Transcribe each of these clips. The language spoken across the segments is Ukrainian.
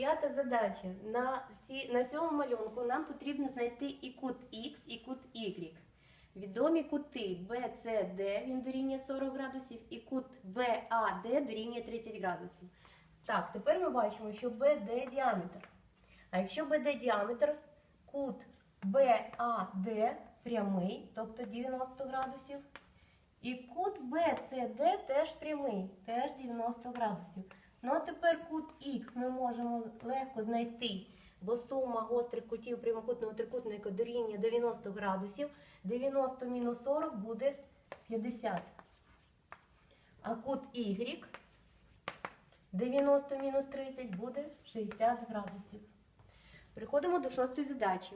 П'ята задача. На, ці, на цьому малюнку нам потрібно знайти і кут Х, і кут Y. Відомі кути BCD, він дорівнює 40 градусів, і кут BAD дорівнює 30 градусів. Так, тепер ми бачимо, що BD діаметр. А якщо BD діаметр, кут BAD прямий, тобто 90 градусів. І кут BCD теж прямий, теж 90 градусів. Ну а тепер кут Х ми можемо легко знайти, бо сума гострих кутів прямокутного трикутника дорівнює 90 градусів. 90 мінус 40 буде 50. А кут Y 90 мінус 30 буде 60 градусів. Переходимо до шостої задачі.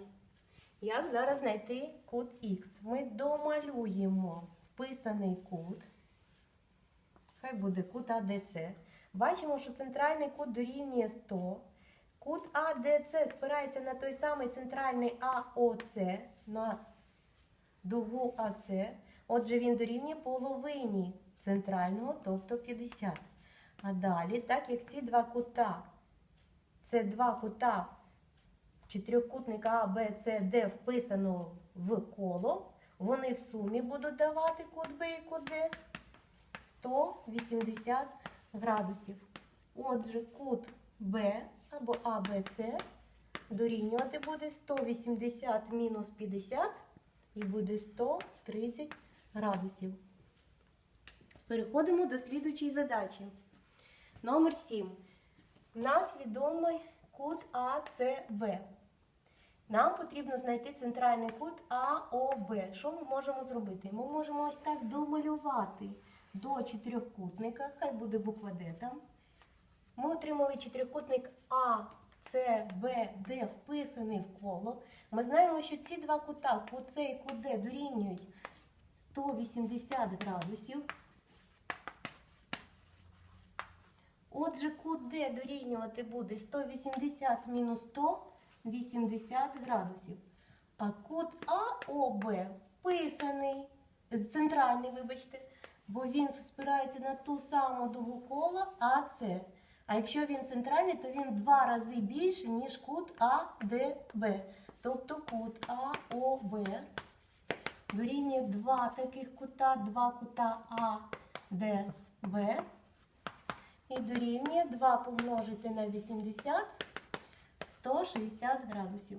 Як зараз знайти кут Х? Ми домалюємо вписаний кут. Хай буде кут АДЦ. Бачимо, що центральний кут дорівнює 100. Кут АДЦ спирається на той самий центральний АОЦ, на дугу АЦ. Отже, він дорівнює половині центрального, тобто 50. А далі, так як ці два кута, це два кута чотирьохкутника А, Б, С, Д вписано в коло, вони в сумі будуть давати кут Б і кут Д 180 градусів. Отже, кут Б або АБЦ дорівнювати буде 180 мінус 50 і буде 130 градусів. Переходимо до слідуючої задачі. Номер 7. У нас відомий кут АЦБ. Нам потрібно знайти центральний кут АОБ. Що ми можемо зробити? Ми можемо ось так домалювати до чотирьохкутника, хай буде буква Д там. Ми отримали чотирикутник А, С, Б, Д вписаний в коло. Ми знаємо, що ці два кута, кут і кут дорівнюють 180 градусів. Отже, кут Д дорівнювати буде 180 мінус 180 градусів. А кут АОБ вписаний, центральний, вибачте, бо він спирається на ту саму дугу кола АЦ. А якщо він центральний, то він два рази більший, ніж кут АДБ. Тобто кут АОБ дорівнює два таких кута, два кута АДБ. І дорівнює 2 помножити на 80 160 градусів.